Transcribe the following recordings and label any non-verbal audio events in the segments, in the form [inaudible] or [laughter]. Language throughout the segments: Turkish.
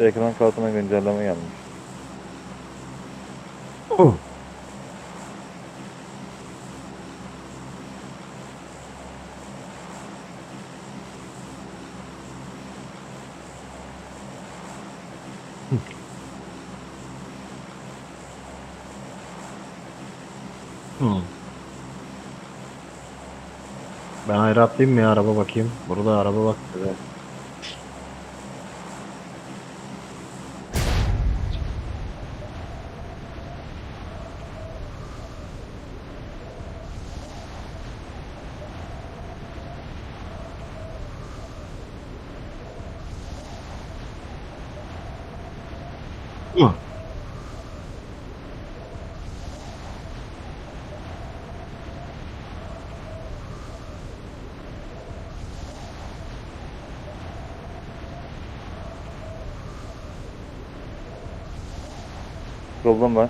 Ekran kartına güncelleme gelmiş. Oh. Hmm. Ben ayrı atlayayım mı ya araba bakayım. Burada araba bak. Güzel. Hı. Problem var.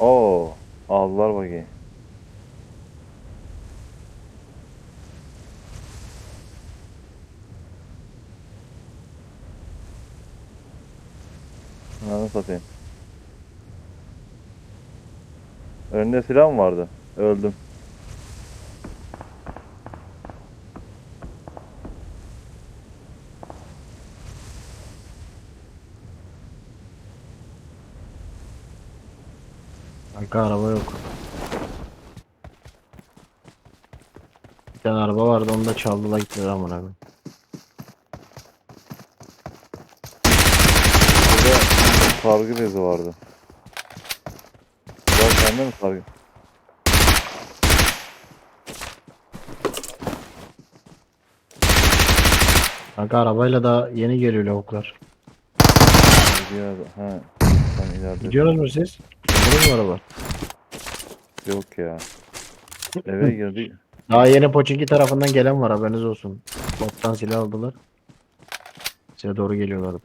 Oo, aldılar bakayım. Ananı satayım. Önünde silah mı vardı? Öldüm. Kanka araba yok. Bir tane araba vardı onu da çaldılar gittiler amına koyayım. Sargı bezi vardı. Sende mi sargı? Kanka arabayla da yeni geliyor lavuklar. Gidiyor. Ha. Sen ileride. Gidiyorsunuz mu siz? Gidiyor mu araba? Yok ya. [laughs] Eve girdik. Daha yeni Poçinki tarafından gelen var haberiniz olsun. Bottan silah aldılar. Size doğru geliyorlar.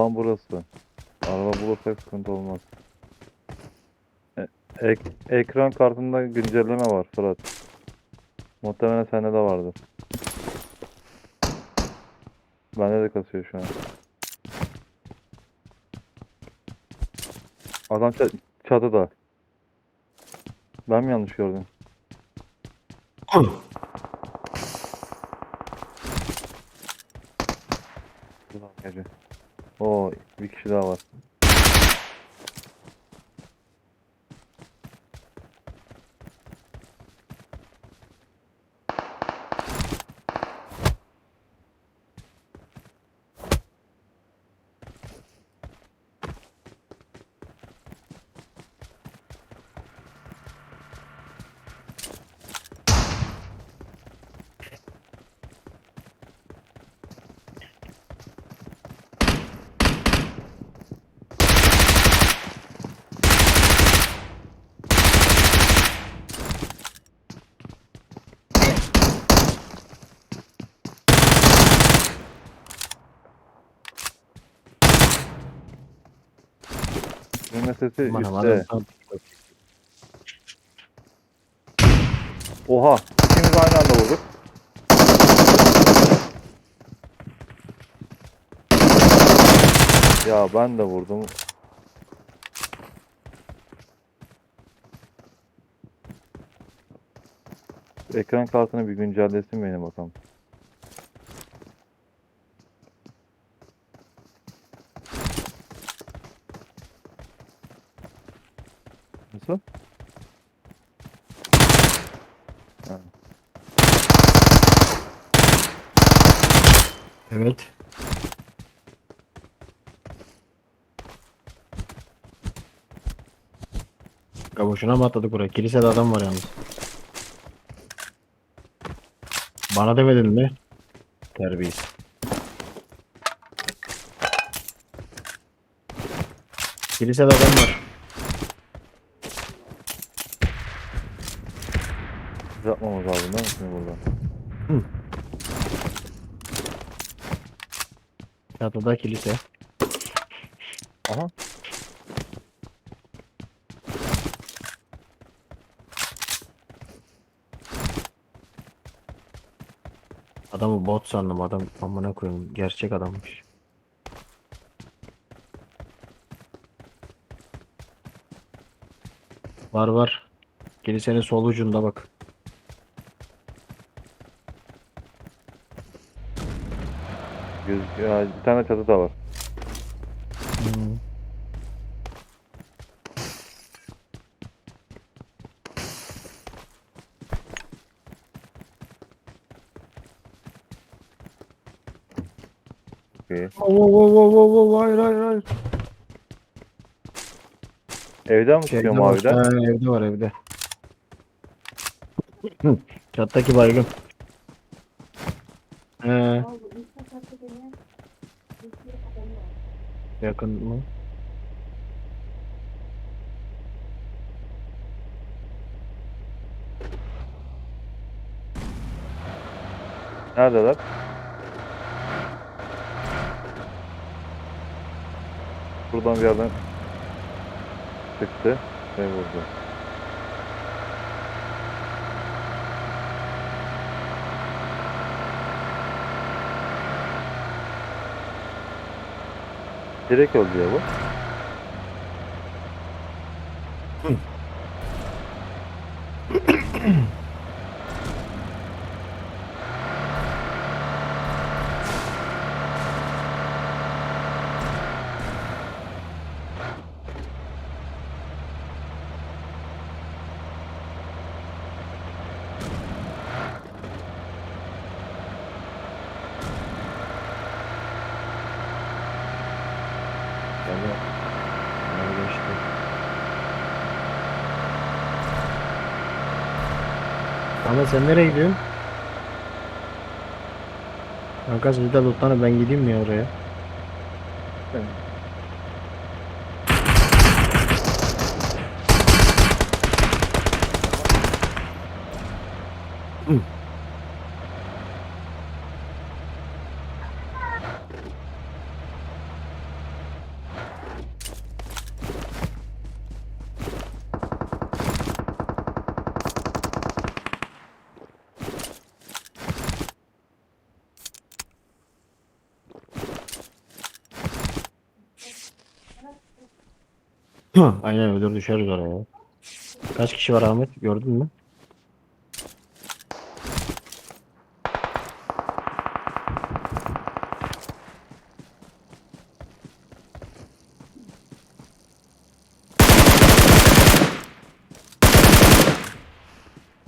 Alan burası. Araba bulursak sıkıntı olmaz. E- ek- ekran kartında güncelleme var Fırat. Muhtemelen sende de vardır. Bende de kasıyor şu an. Adam ça- çatıda. Ben mi yanlış gördüm? [clears throat] Gece. Oo, bir kişi daha var. Sesi Aman üstte. aman. Oha! İkimiz aynı anda vurduk. Ya ben de vurdum. Ekran kartını bir güncellesin benim bakalım. Nasıl? Ha. Evet. Ya boşuna mı atladık buraya? Kilisede adam var yalnız. Bana demedin mi? Terbiyesiz. Kilisede adam var. Burada kilise. Aha. Adamı bot sandım adam amına koyayım gerçek adammış. Var var. Kilisenin sol ucunda bak. Gözüküyor. Ha, Bir tane çatı da var. Okey. Oo, oo, oo, oo, oo, hayır hayır hayır. Evden mi çıkıyor maviden? Ha, evde var evde. Çattaki baygın. He, yakın mı? Neredeler? Buradan bir yerden çıktı ve vurdu. Direkt öldü ya bu. Yani, öyle işte. Ama sen nereye gidiyorsun? Kanka siz de ben gideyim mi oraya? Aynen ölür düşeriz oraya. Kaç kişi var Ahmet gördün mü?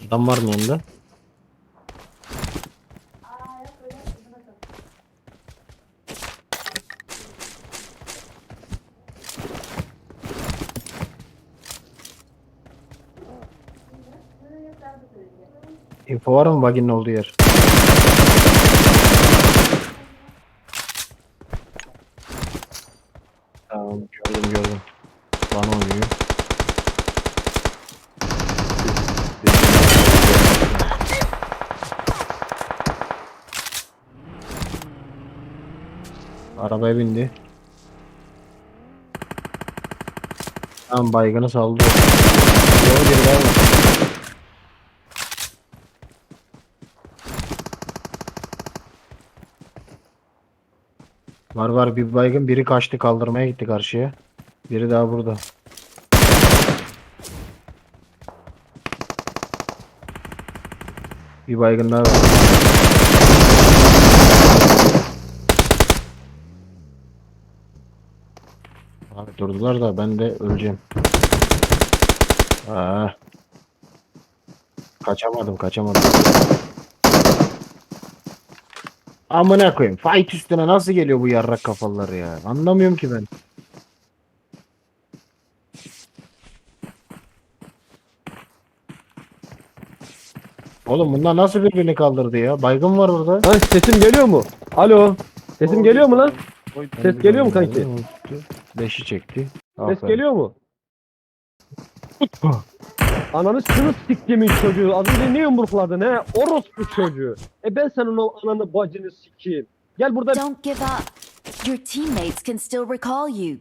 Adam var mı yanında? Info var mı bug'in olduğu yer? Tamam gördüm gördüm. Bana oynuyor. Arabaya bindi. Tamam baygını saldı. Yol geri devam Var var bir baygın biri kaçtı kaldırmaya gitti karşıya. Biri daha burada. Bir baygın daha var. Abi durdular da ben de öleceğim. Aa. Kaçamadım kaçamadım. Amına koyayım. Fight üstüne nasıl geliyor bu yarrak kafalılar ya? Anlamıyorum ki ben. Oğlum bunlar nasıl birbirini kaldırdı ya? Baygın var orada. Lan sesim geliyor mu? Alo. Sesim geliyor mu lan? Ses geliyor mu kanki? Beşi çekti. Ses Aferin. geliyor mu? [laughs] Ananı şunu siktimin çocuğu. Az önce ne yumrukladın he? Orospu çocuğu. E ben senin o ananı bacını sikeyim. Gel burada Don't give up. Your teammates can still recall you.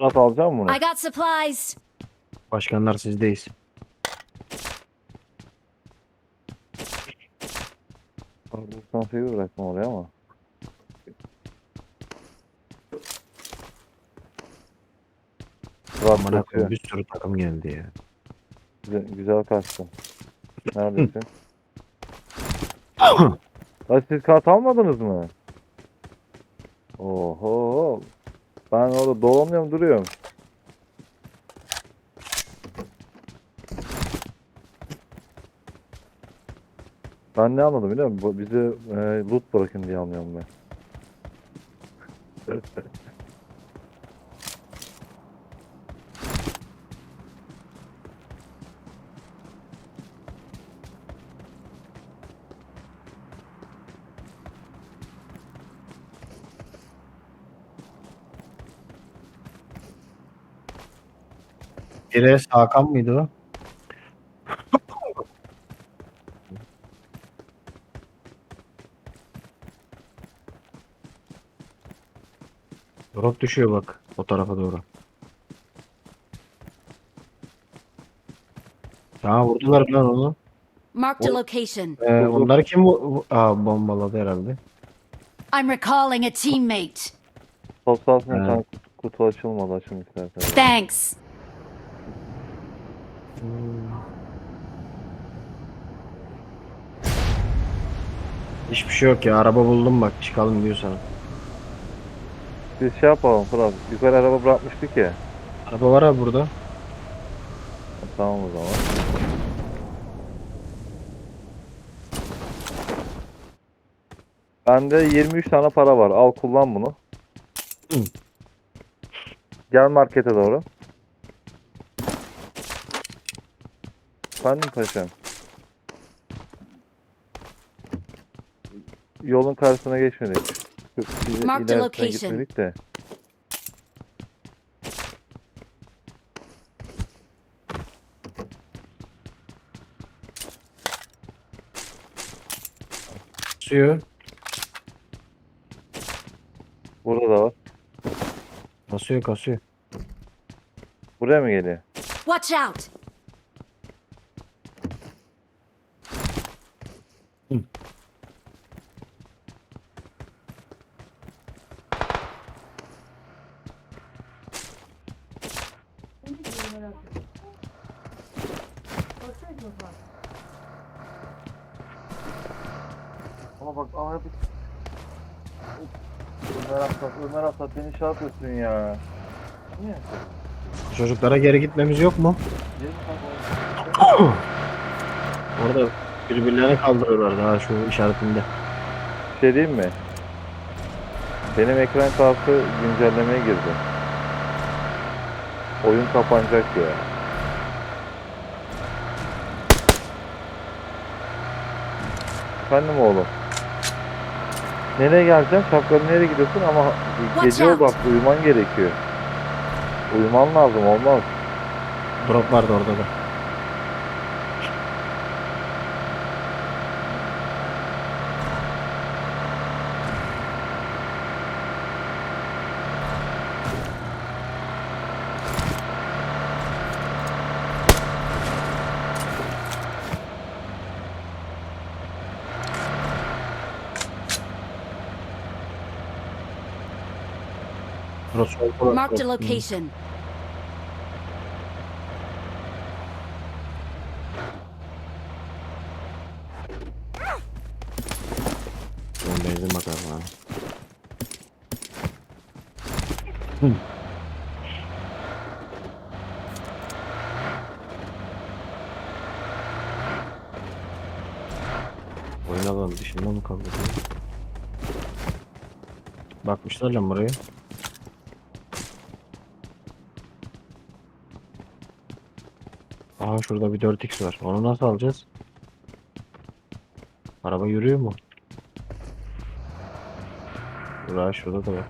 Nasıl alacağım bunu? I got supplies. Başkanlar sizdeyiz. 98 bıraktım oraya ama. Fırat Amına koyayım bir sürü takım geldi ya. Güzel, güzel kaçtı. Neredesin? [coughs] Lan siz kart almadınız mı? Oho. Ben orada dolanıyorum duruyorum. Ben ne anladım biliyor musun? Bize e, loot bırakın diye anlıyorum ben. [laughs] Biri Hakan mıydı o? Drop düşüyor bak o tarafa doğru. Ha vurdular lan onu. Marked a location. Ee, onları kim bu? bu- Aa, bombaladı herhalde. I'm recalling a teammate. Ha. tane kutu, kutu açılmadı açın istersen. Thanks. Hiçbir şey yok ya. Araba buldum bak. Çıkalım diyorsan. Biz şey yapalım Fırat. Yukarı araba bırakmıştık ya. Araba var abi burada. Tamam o zaman. Bende 23 tane para var. Al kullan bunu. Hı. Gel markete doğru. Efendim paşam. Yolun karşısına geçmedik. Mark the ilerisine location. gitmedik de. Suyu. Burada da var. Kasıyor kasıyor. Buraya mı geliyor? Watch out. Ama bak abi. Ömer Aslat, Ömer Aslat beni şey yapıyorsun ya. Niye? Çocuklara geri gitmemiz yok mu? [coughs] Orada birbirlerine kaldırıyorlar daha şu işaretinde. Şey diyeyim mi? Benim ekran kartı güncellemeye girdi. Oyun kapanacak ya. Efendim oğlum. Nereye geleceksin? Şapkanı nereye gidiyorsun ama Watch gece oldu out. bak uyuman gerekiyor. Uyuman lazım olmaz. Drop vardı orada da. Burası Marked a Hı. location. Ben benzin bakalım abi. Oyun alanı dışında mı kaldı? Bakmışlar lan buraya. Aha şurada bir 4x var. Onu nasıl alacağız? Araba yürüyor mu? Buraya şurada da var.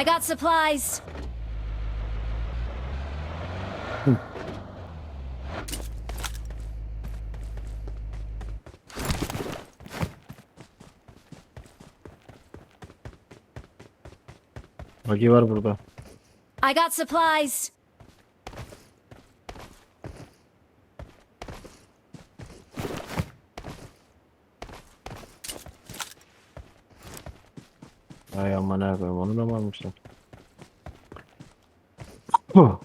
I got supplies. Bagi var burada. I got supplies. Ay aman ne koyayım onu da mı almışlar? [laughs]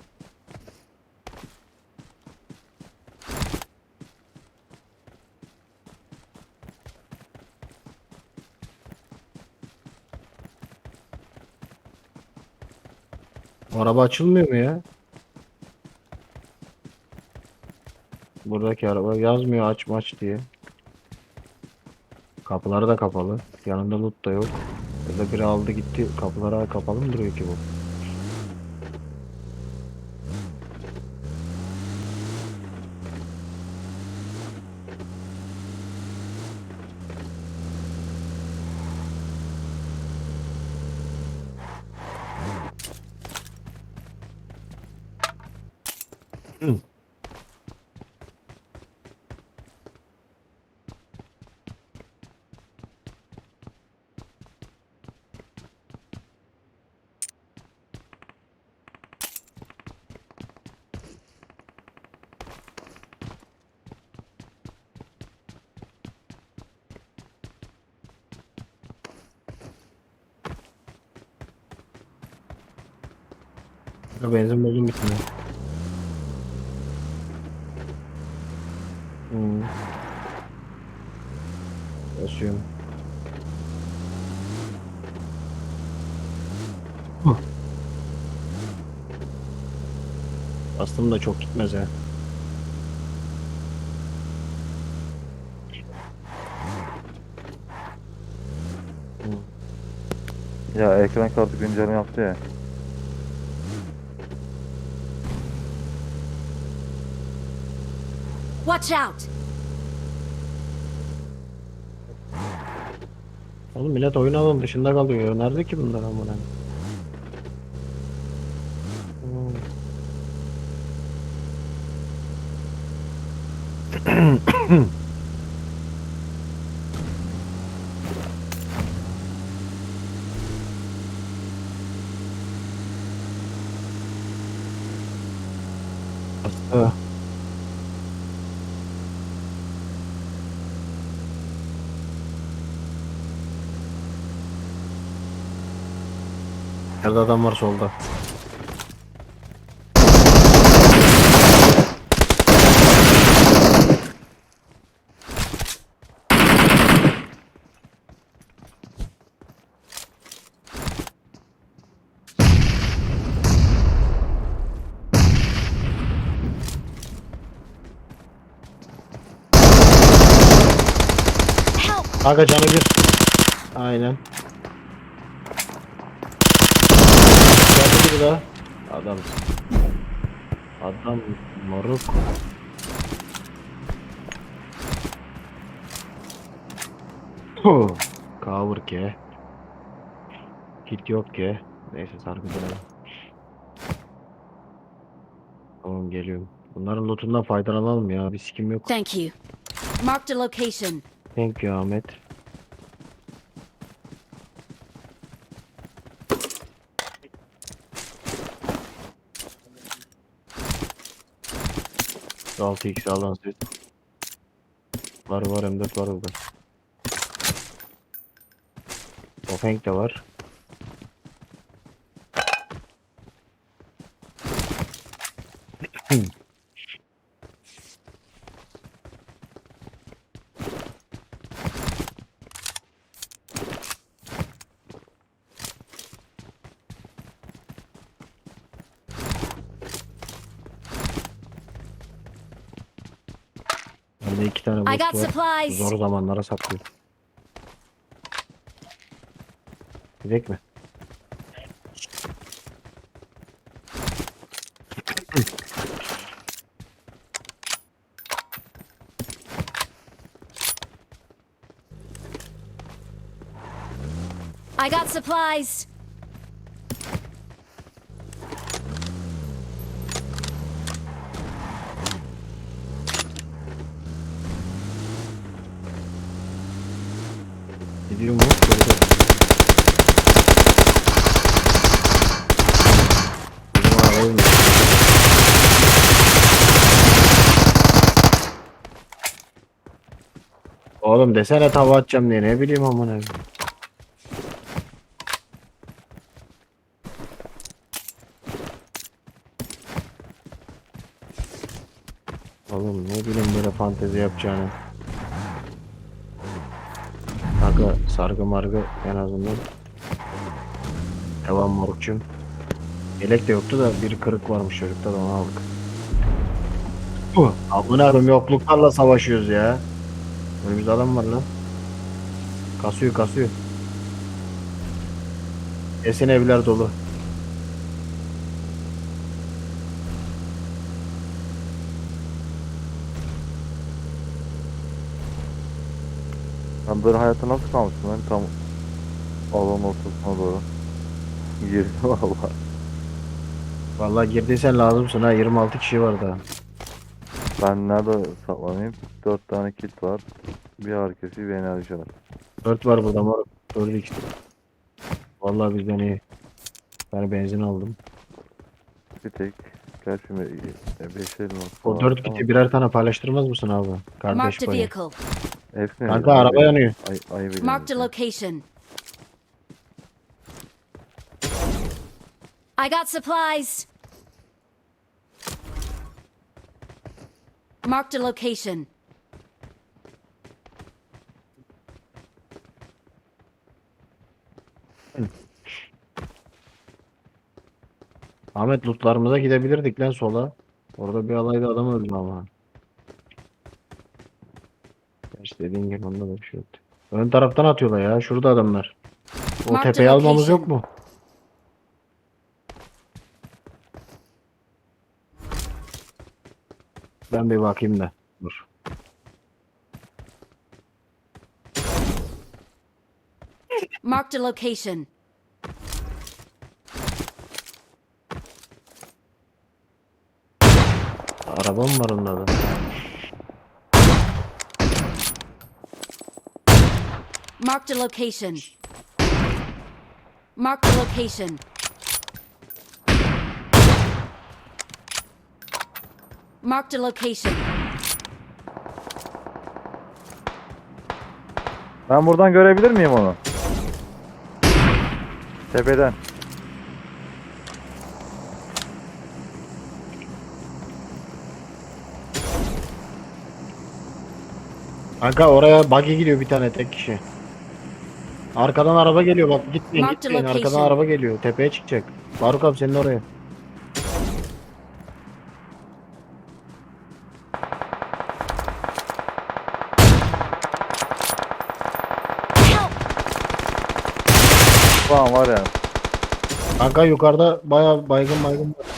Araba açılmıyor mu ya? Buradaki araba yazmıyor aç maç diye. Kapıları da kapalı. Yanında loot da yok. Burada biri aldı gitti. Kapıları kapalı mı duruyor ki bu? Ya benzin buldum bir tane. Hmm. Basıyorum. Huh. Bastım da çok gitmez ya. Ya ekran kartı güncelleme yaptı ya. Watch out. Oğlum millet oyun alanı dışında kalıyor. Nerede ki bunlar amına? Hmm. [clears throat] Nerede adam var solda? Kanka canı bir. Aynen. Daha. Adam. Adam moruk. Cover ke. Hit yok ke. Neyse sargı dönelim. Tamam geliyorum. Bunların lootundan faydalanalım ya. Bir sikim yok. Thank you. Marked a location. Thank you Ahmet. Altı x alan siz. Var var M4 var orada. Tofenk de var. Bende iki tane I boost got supplies. Zor zamanlara saklıyor. Gidek mi? I got supplies. Gidiyor mu? Böyle oğlum. Desene tava atacağım diye ne bileyim amına koyayım. Oğlum ne bileyim böyle fantezi yapacağını. Sargı margı en azından. Devam morukçum. Yelek de yoktu da bir kırık varmış çocukta da onu aldık. Uh, amına koyayım yokluklarla savaşıyoruz ya. Önümüzde adam var lan. Kasıyor kasıyor. Esin evler dolu. Sen böyle hayata nasıl kalmışsın lan tam alanın ortasına doğru. [laughs] Girdi valla. Vallahi girdiysen lazımsın ha 26 kişi var daha. Ben nerede saklanayım? 4 tane kit var. Bir herkesi bir enerji var. 4 var burada moruk. 4 işte. Vallahi bizden iyi. Ben benzin aldım. Bir tek. Gerçi 5 elmas O var. 4 Tamam. kiti birer tane paylaştırmaz mısın abi? Kardeş Marked a payı. vehicle. Kanka ay- araba yanıyor. Ay, ayıp ediyorum Marked a location. I got supplies. Marked a location. Ahmet lootlarımıza gidebilirdik lan sola. Orada bir alayda adam öldü ama. Gerçi dediğin gibi onda da bir şey yoktu. Ön taraftan atıyorlar ya. Şurada adamlar. O Mark the tepeyi almamız yok mu? Ben bir bakayım da. Dur. Marked a location. Araba mı var onda da? Marked a location. Marked a location. Marked a location. Ben buradan görebilir miyim onu? Tepeden. Kanka oraya buggy gidiyor bir tane tek kişi. Arkadan araba geliyor bak gitmeyin Mark the gitmeyin arkadan location. araba geliyor tepeye çıkacak. Faruk abi senin oraya. Falan var ya. Kanka yukarıda baya baygın baygın var.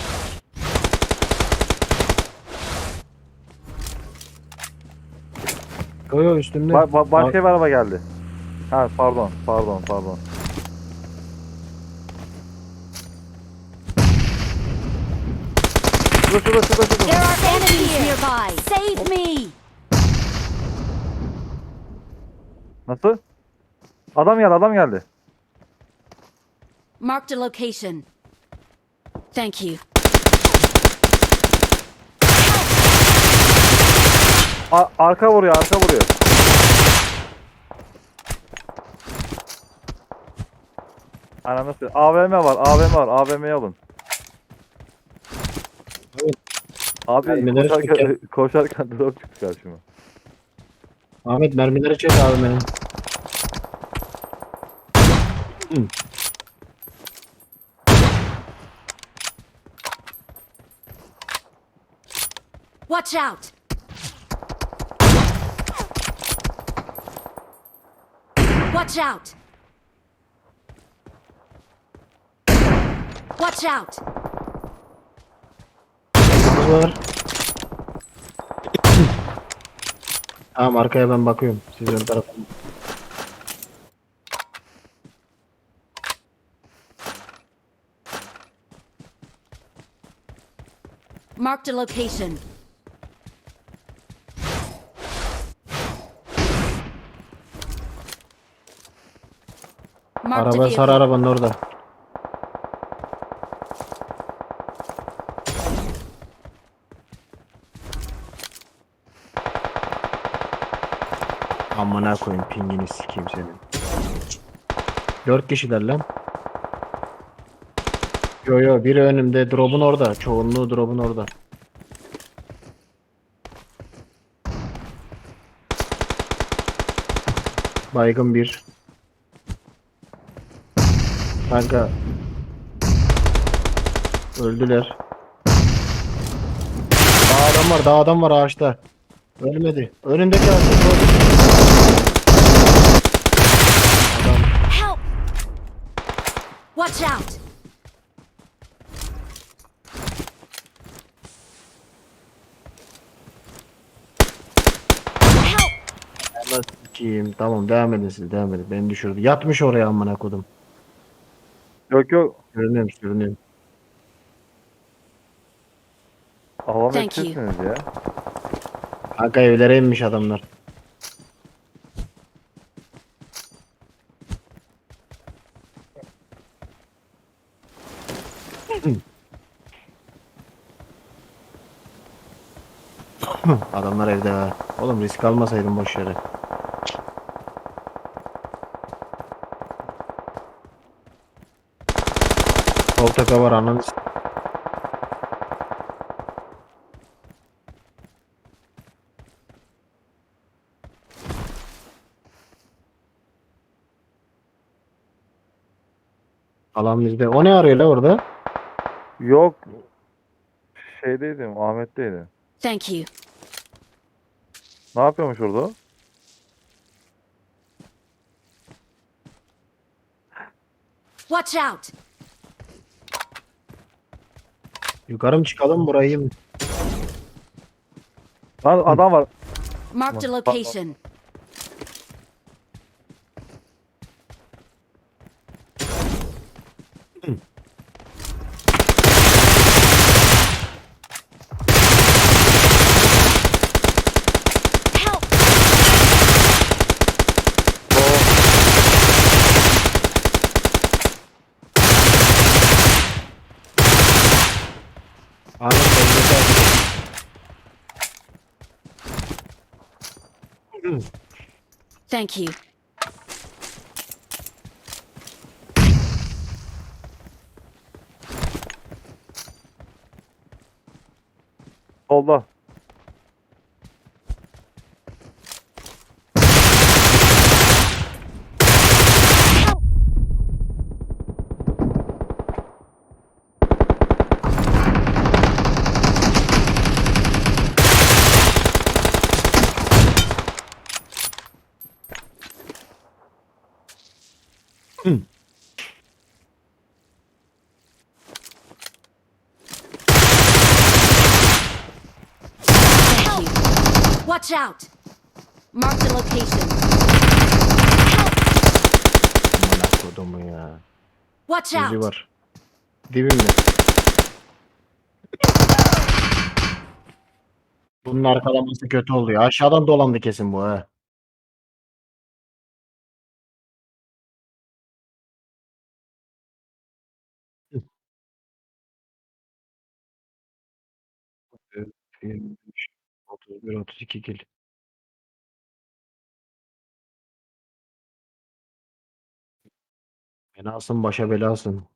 Yo yo üstümde. Ba- ba- başka bir araba geldi. Ha pardon pardon pardon. Şurada şurada şurada şurada. There are enemies nearby. Save me! Nasıl? Adam geldi adam geldi. Marked a location. Thank you. A- arka vuruyor arka vuruyor. Ana nasıl? AVM var AVM var AVM'yi alın. Evet. Abi Mermileri koşarken, çeker. [laughs] koşarken drop çıktı karşıma. Ahmet mermileri çek abi benim. Watch out! Watch out! Watch out! Tamam arkaya ben bakıyorum. Siz ön tarafa. Marked a location. Marked a Araba sarı vehicle. arabanın orada. Amına koyayım pingini sikeyim senin. Dört kişiler lan. Yo yo biri önümde drop'un orada. Çoğunluğu drop'un orada. Baygın bir. Kanka. Öldüler. Daha adam var, daha adam var ağaçta. Ölmedi. Önündeki ağaçta. Adam. Help! Watch out! Help! Tamam devam edin siz devam edin. Beni düşürdü. Yatmış oraya amına kodum. Yok yok. Sürünüyorum sürünüyorum. Avam Thank you. ya. Kanka evlere inmiş adamlar. [clears throat] Adamlar evde ha. Oğlum risk almasaydın boş yere. Tepe var ananı Alan bizde. O ne arıyor la orada? Yok. Şeydeydim. Ahmet'teydim. Thank you. Ne yapıyormuş orada? Watch out! Yukarı mı çıkalım burayı mı? Lan adam var. Marked a location. Help! Ahmet önünde. Thank you. Solda. You. Watch out! Mark the location. Help! Amına kodumu ya. Watch Yüzü out! var. Dibimde. Bunun arkalaması kötü oluyor. Aşağıdan dolandı kesin bu ha. 23, 31, 32 kill. Fenasın başa belasın.